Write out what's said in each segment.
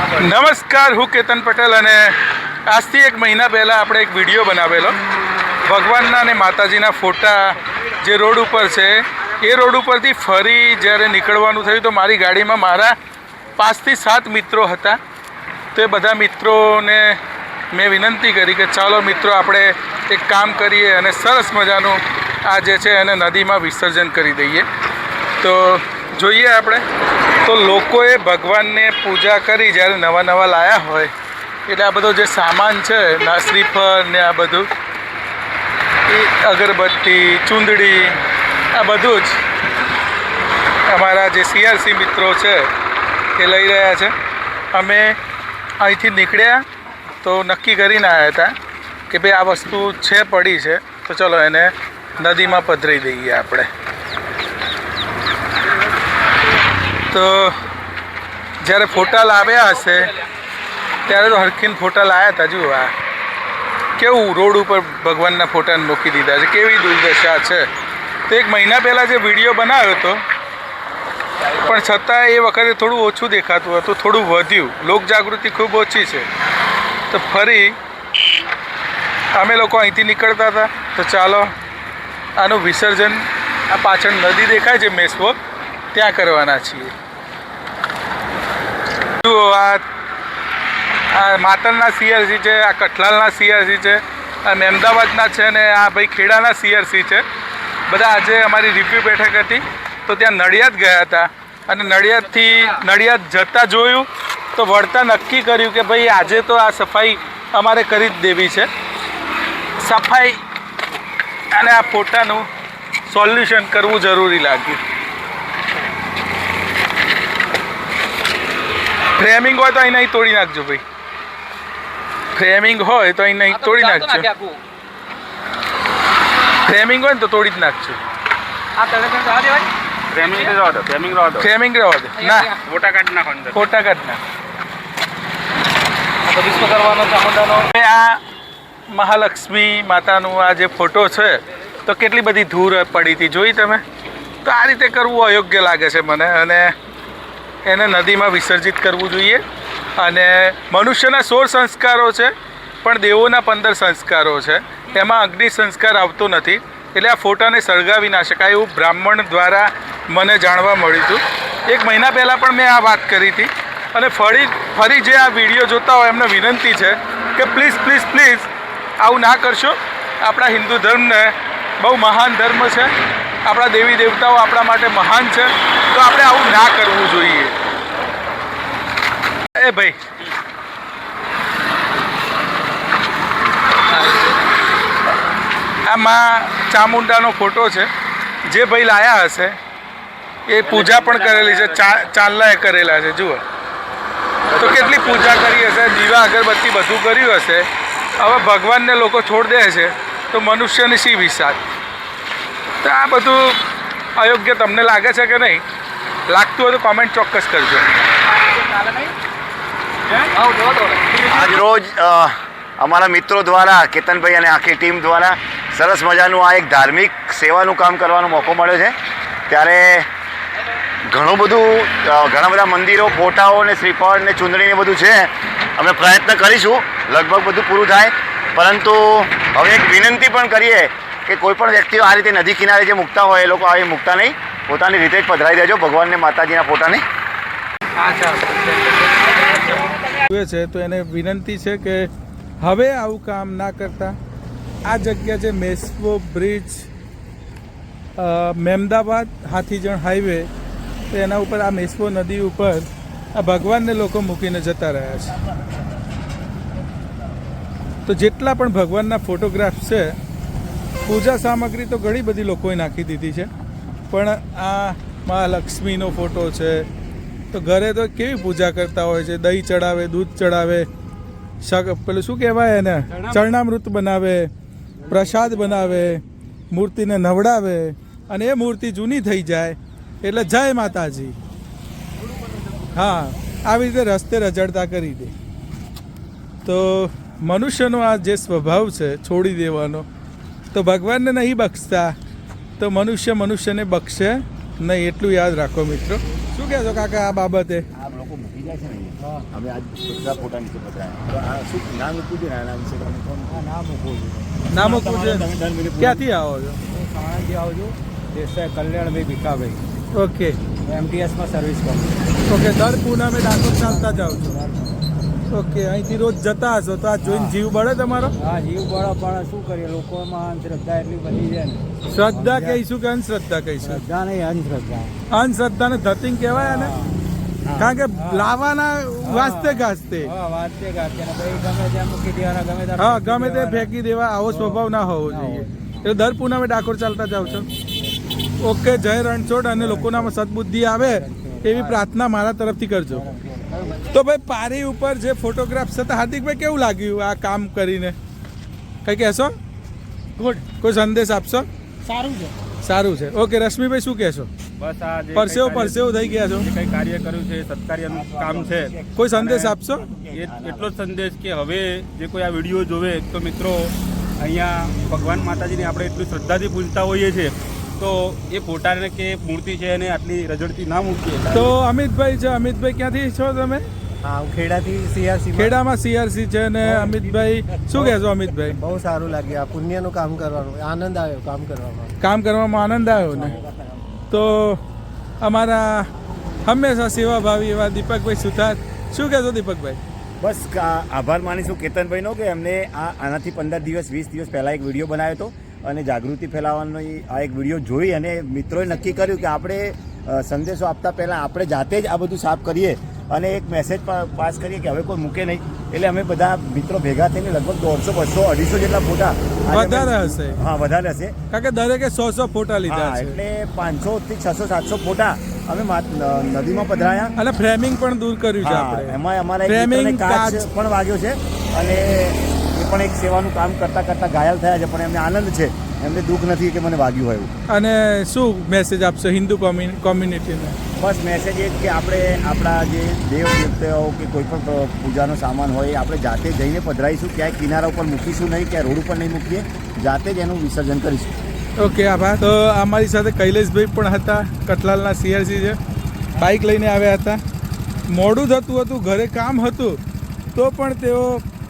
નમસ્કાર, હું કેતન પટેલ અને આજથી એક મહિના પહેલાં આપણે એક વીડિયો બનાવેલો. ભગવાનના અને માતાજીના ફોટા જે રોડ ઉપર છે, એ રોડ ઉપરથી ફરી જ્યારે નીકળવાનું થયું તો મારી ગાડીમાં મારા પાંચથી સાત મિત્રો હતા. તો એ બધા મિત્રોને મેં વિનંતી કરી કે ચાલો મિત્રો, આપણે એક કામ કરીએ અને સરસ મજાનું આ જે છે એને નદીમાં વિસર્જન કરી દઈએ. તો જોઈએ આપણે. તો લોકોએ ભગવાનને પૂજા કરી જ્યારે નવા નવા લાયા હોય. એટલે આ બધો જે સામાન છે નાસરીફળ ને આ બધું, એ અગરબત્તી, ચૂંદડી, આ બધું જ અમારા જે સીઆરસી મિત્રો છે, એ લઈ રહ્યા છે. અમે અહીંથી નીકળ્યા તો નક્કી કરીને આવ્યા હતા કે ભાઈ આ વસ્તુ છે, પડી છે, તો ચલો એને નદીમાં પધરી દઈએ આપણે. તો જ્યારે ફોટા લાવ્યા હશે, ત્યારે તો હરખીન ફોટા લાવ્યા હતા, જુઓ આ. કેવું રોડ ઉપર ભગવાનના ફોટાને મૂકી દીધા છે, કેવી દુર્દશા છે. તો એક મહિના પહેલાં જે વીડિયો બનાવ્યો હતો, પણ છતાં એ વખતે થોડું ઓછું દેખાતું હતું, થોડું વધ્યું. લોકજાગૃતિ ખૂબ ઓછી છે. તો ફરી અમે લોકો અહીંથી નીકળતા હતા. તો ચાલો, આનું વિસર્જન આ પાછળ નદી દેખાય છે મેસવો ત્યાં કરવાના છીએ. જુઓ, આ માતરના સીઆરસી છે, આ કઠલાલના સીઆરસી છે અને અમદાવાદના છે ને આ ભાઈ ખેડાના સીઆરસી છે. બધા આજે અમારી રિવ્યૂ બેઠક હતી, તો ત્યાં નડિયાદ ગયા હતા. અને નડિયાદથી નડિયાદ જતાં જોયું, તો વળતા નક્કી કર્યું કે ભાઈ આજે તો આ સફાઈ અમારે કરી જ દેવી છે. સફાઈ અને આ ફોટાનું સોલ્યુશન કરવું જરૂરી લાગ્યું. ફ્રેમિંગ હોય તો અહીં નહીં તોડી નાખજો ભાઈ. ફ્રેમિંગ હોય તો અહીં નહીં તોડી નાખજો. ફ્રેમિંગ હોય ને તો તોડી જ નાખજો. ફ્રેમિંગ રહેવા દો ફ્રેમિંગ રહેવા દો. ફ્રેમિંગ રહેવા દે. ના. ફોટા કાઢ નાખો અંદર. ફોટા કાઢ નાખ. આ મહાલક્ષ્મી માતાનું આ જે ફોટો છે તો કેટલી બધી ધૂળ પડી હતી જોઈ તમે? તો આ રીતે કરવું અયોગ્ય લાગે છે મને અને એને નદીમાં વિસર્જિત કરવું જોઈએ અને મનુષ્યના સોળ સંસ્કારો છે, પણ દેવોના પંદર સંસ્કારો છે. એમાં અગ્નિ સંસ્કાર આવતો નથી. એટલે આ ફોટાને સળગાવી ના શકાય એવું બ્રાહ્મણ દ્વારા મને જાણવા મળ્યું હતું. એક મહિના પહેલાં પણ મેં આ વાત કરી હતી. અને ફરી ફરી જે આ વીડિયો જોતા હોય એમને વિનંતી છે કે પ્લીઝ પ્લીઝ પ્લીઝ આવું ના કરશો. આપણા હિન્દુ ધર્મને બહુ મહાન ધર્મ છે. આપણા દેવી દેવતાઓ આપણા માટે મહાન છે, તો આપણે આવું ના કરવું જોઈએ. એ ભાઈ. આમાં ચામુંડાનો ફોટો છે, જે ભાઈ લાયા હશે, એ પૂજા પણ કરેલી છે ચાંદલાએ કરેલા છે, જુઓ. તો કેટલી પૂજા કરી હશે, દીવા, અગરબત્તી બધું કર્યું હશે. હવે ભગવાનને લોકો છોડ દે છે, તો મનુષ્યની શી વિસાદ તો આ બધું અયોગ્ય તમને લાગે છે કે નહીં? લાગતું હોય તો કોમેન્ટ ચોક્કસ કરજો. આજ રોજ અમારા મિત્રો દ્વારા, કેતનભાઈ અને આખી ટીમ દ્વારા સરસ મજાનું આ એક ધાર્મિક સેવાનું કામ કરવાનો મોકો મળ્યો છે. ત્યારે ઘણું બધું ઘણા બધા મંદિરો, ફોટાઓ ને શ્રીફળ ને ચૂંદણી ને બધું છે. અમે પ્રયત્ન કરીશું. લગભગ બધું પૂરું થાય. પરંતુ હવે એક વિનંતી પણ કરીએ કે કોઈ પણ વ્યક્તિઓ આ રીતે નદી કિનારે જે મૂકતા હોય એ લોકો આવી મૂકતા નહીં. પોતાની રીતે જ પધરાવી દેજો ભગવાનને માતાજીના ફોટાને. જુએ છે તો એને વિનંતી છે કે હવે આવું કામ ના કરતા. આ જગ્યા છે Meshvo bridge uh, Mahemdabad Hathijan highway. તો એના ઉપર આ મેસ્વો નદી ઉપર આ ભગવાનને લોકો મૂકીને જતા રહ્યા છે. તો જેટલા પણ ભગવાનના ફોટોગ્રાફ્સ છે પૂજા સામગ્રી તો ઘણી બધી લોકોએ નાખી દીધી છે. પણ આ મહાલક્ષ્મીનો ફોટો છે. તો ઘરે તો કેવી પૂજા કરતા હોય છે? દહીં ચડાવે દૂધ ચડાવે શક પેલું શું કહેવાય એને? ચરણામૃત બનાવે પ્રસાદ બનાવે મૂર્તિને નવડાવે અને એ મૂર્તિ જૂની થઈ જાય. એટલે જય માતાજી. હા આવી રીતે રસ્તે રજડતા કરી દે. તો મનુષ્યનો આ જે સ્વભાવ છે છોડી દેવાનો તો ભગવાનને નહીં બક્ષતા. તો મનુષ્ય મનુષ્યને બક્ષે નહીં એટલું યાદ રાખો મિત્રો. શું કહેશો કાકા આ બાબતે? નામ મૂકવું છે ક્યાંથી આવો છો? સાણંદથી આવું છું. દેસાઈ કલ્યાણભાઈ ભીખાભાઈ. ઓકે. એમટીએસમાં સર્વિસ કરું ઓકે દર પૂનમે ડાકોર ચાલતા જાઉં છો. ઓકે અહીંથી રોજ જતા હશો તો આ જોઈને જીવ બળે તમારો? હા જીવ બળે પણ શું કરીએ? લોકોમાં શ્રદ્ધા એટલી બધી છે ને. શ્રદ્ધા કહીશું કે અંધશ્રદ્ધા કહીશું? શ્રદ્ધા નહીં અંધશ્રદ્ધા. અંધશ્રદ્ધાને ધતિંગ કહેવાય ને કારણ કે લાવવાના વાસ્તે ગાસ્તે ભાઈ ગમે ત્યાં મૂકી દેવાના ગમે ત્યાં હા ગમે તે ફેંકી દેવા આવો સ્વભાવ ના હોવો જોઈએ. એટલે દર પૂનમે ડાકોર ચાલતા જાવ છો. ઓકે જય રણછોડ અને લોકોનામાં સદબુદ્ધિ આવે એવી પ્રાર્થના મારા તરફથી કરજો. તો ભાઈ પારી ઉપર જે ફોટોગ્રાફ્સ હતા હાર્દિકભાઈ કેવું લાગ્યું આ કામ કરીને? કઈ કહેશો? ગુડ કોઈ સંદેશ આપશો? સારું છે. સારું છે. ઓકે રશ્મિભાઈ શું કહેશો? બસ આ જે પરસેવો પરસેવો થઈ ગયા છો. કંઈ કાર્ય કર્યું છે સત્કાર્યનું કામ છે. કોઈ સંદેશ આપશો? એ એટલો જ સંદેશ કે હવે જે કોઈ આ વીડિયો જોવે તો મિત્રો અહીંયા ભગવાન માતાજીને આપણે એટલી શ્રદ્ધાથી પૂજતા હોઈએ છીએ. તો એ ફોટાને કે મૂર્તિ છે એને આટલી રજડતી ના મૂકીએ તો અમિતભાઈ છે અમિતભાઈ ક્યાંથી છો તમે? હા હું ખેડાથી સીઆરસી ખેડામાં સીઆરસી છે ને અમિતભાઈ શું કહેશો અમિતભાઈ? બહુ સારું લાગ્યું આ પુણ્યનું કામ કરવાનું આનંદ આવ્યો કામ કરવામાં. કામ કરવામાં આનંદ આવ્યો ને? તો અમારા હંમેશા સેવાભાવી એવા દીપકભાઈ સુથાર. શું કહેશો દીપકભાઈ? બસ કા- આભાર માનીશું કેતનભાઈનો કે એમને આ આનાથી પંદર દિવસ વીસ દિવસ પહેલાં એક વીડિયો બનાવ્યો હતો. અને જાગૃતિ ફેલાવવાનો આ એક વીડિયો જોઈ અને મિત્રોએ નક્કી કર્યું કે આપણે સંદેશો આપતા પહેલાં આપણે જાતે જ આ બધું સાફ કરીએ અને એક મેસેજ પાસ કરીએ કે હવે કોઈ મૂકે નહીં. એટલે અમે બધા મિત્રો ભેગા થઈને લગભગ દોઢસો બસો અઢીસો જેટલા ફોટા વધારે હશે. હા વધારે હશે. કારણ કે દરેકે સો સો ફોટા લીધા એટલે પાંચસો થી છસો સાતસો ફોટા અમે નદીમાં પધરાયા. અને ફ્રેમિંગ પણ દૂર કર્યું છે એમાં અમારા ફ્રેમિંગ કાચ. પણ વાગ્યો છે. અને પણ એક સેવાનું કામ કરતા કરતા ઘાયલ થયા છે પણ એમને આનંદ છે. એમને દુઃખ નથી કે મને વાગ્યું હોય એવું. અને શું મેસેજ આપશો હિન્દુ કોમ્યુનિટીને? બસ મેસેજ એ કે આપણે આપણા જે દેવ દેવતાઓ કે કોઈ પણ પૂજાનો સામાન હોય આપણે જાતે જઈને પધરાઈશું ક્યાંય કિનારા ઉપર મૂકીશું નહીં ક્યાંય રોડ ઉપર નહીં મૂકીએ જાતે જ એનું વિસર્જન કરીશું. ઓકે આભાર. તો અમારી સાથે કૈલેશભાઈ પણ હતા કટલાલના સીઆરસી છે. બાઇક લઈને આવ્યા હતા. મોડું થતું હતું ઘરે કામ હતું તો પણ તેઓ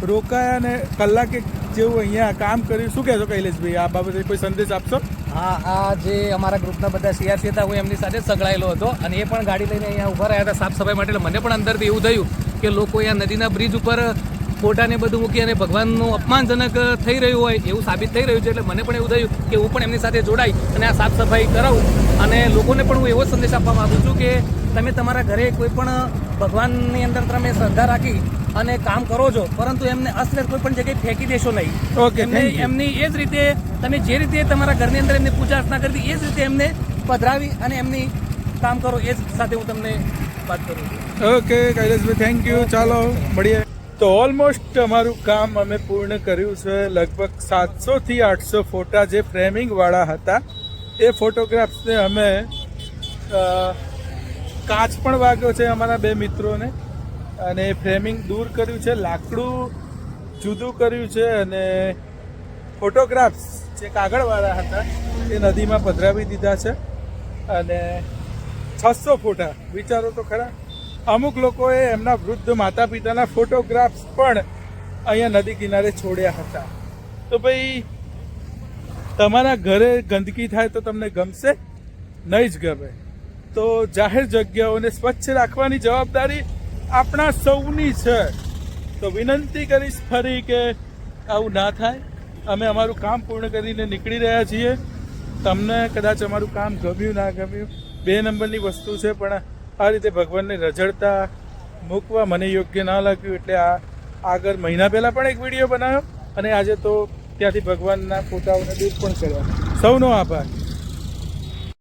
રોકાયા અને કલાકે જેવું અહીંયા કામ કર્યું. શું કહેશો કૈલેશભાઈ? આ બાબતે કોઈ સંદેશ આપશો? હા, આ જે અમારા ગ્રુપના બધા સીઆરસી હતા, હું એમની સાથે સંકળાયેલો હતો અને એ પણ ગાડી લઈને અહીંયા ઊભા રહ્યા હતા સાફ સફાઈ માટે. મને પણ અંદરથી એવું થયું કે લોકો અહીંયા નદીના બ્રિજ ઉપર ફોટાને બધું મૂકી અને ભગવાનનું અપમાનજનક થઈ રહ્યું હોય એવું સાબિત થઈ રહ્યું છે એટલે મને પણ એવું થયું કે હું પણ એમની સાથે જોડાઈ અને આ સાફ સફાઈ કરાવું. અને લોકોને પણ હું એવો સંદેશ આપવા માગું છું કે તમે તમારા ઘરે કોઈ પણ ભગવાનની અંદર તમે શ્રદ્ધા રાખી અને કામ કરો છો પરંતુ એમને અસ્ત્ર કોઈ પણ જગ્યાએ ફેંકી દેશો નહીં. ઓકે એમને એમની એ જ રીતે તમે જે રીતે તમારા ઘરની અંદર એમની પૂજા અર્ચના કરતી એ જ રીતે એમને પધરાવી અને એમની કામ કરો એ જ સાથે હું તમને વાત કરું છું. ઓકે કૈલાસભાઈ થેન્ક યુ ચાલો મળીએ. તો ઓલમોસ્ટ અમારું કામ અમે પૂર્ણ કર્યું છે. લગભગ સાતસોથી આઠસો ફોટા જે ફ્રેમિંગવાળા હતા, એ ફોટોગ્રાફ્સને અમે કાચ પણ વાગ્યો છે અમારા બે મિત્રોને. અને ફ્રેમિંગ દૂર કર્યું છે, લાકડું જુદું કર્યું છે અને ફોટોગ્રાફ્સ જે કાગળવાળા હતા, એ નદીમાં પધરાવી દીધા છે. અને છસો ફોટા, વિચારો તો ખરા? અમુક લોકોએ એમના વૃદ્ધ માતા પિતાના ફોટોગ્રાફ્સ પણ અહીંયા નદી કિનારે છોડ્યા હતા. તો ભાઈ, તમારા ઘરે ગંદકી થાય તો તમને ગમશે? નહીં જ ગમે. તો જાહેર જગ્યાઓને સ્વચ્છ રાખવાની જવાબદારી આપણા સૌની છે. તો વિનંતી કરીશ ફરી કે આવું ના થાય. અમે અમારું કામ પૂર્ણ કરીને નીકળી રહ્યા છીએ. તમને કદાચ અમારું કામ ગમ્યું, ના ગમ્યું, બે નંબરની વસ્તુ છે, પણ આ રીતે ભગવાનને રજડતા, મૂકવા મને યોગ્ય ના લાગ્યું એટલે આ આગળ મહિના પહેલાં પણ એક વીડિયો બનાવ્યો અને આજે તો ત્યાંથી ભગવાનના ફોટાઓને દૂર પણ કર્યા. સૌનો આભાર.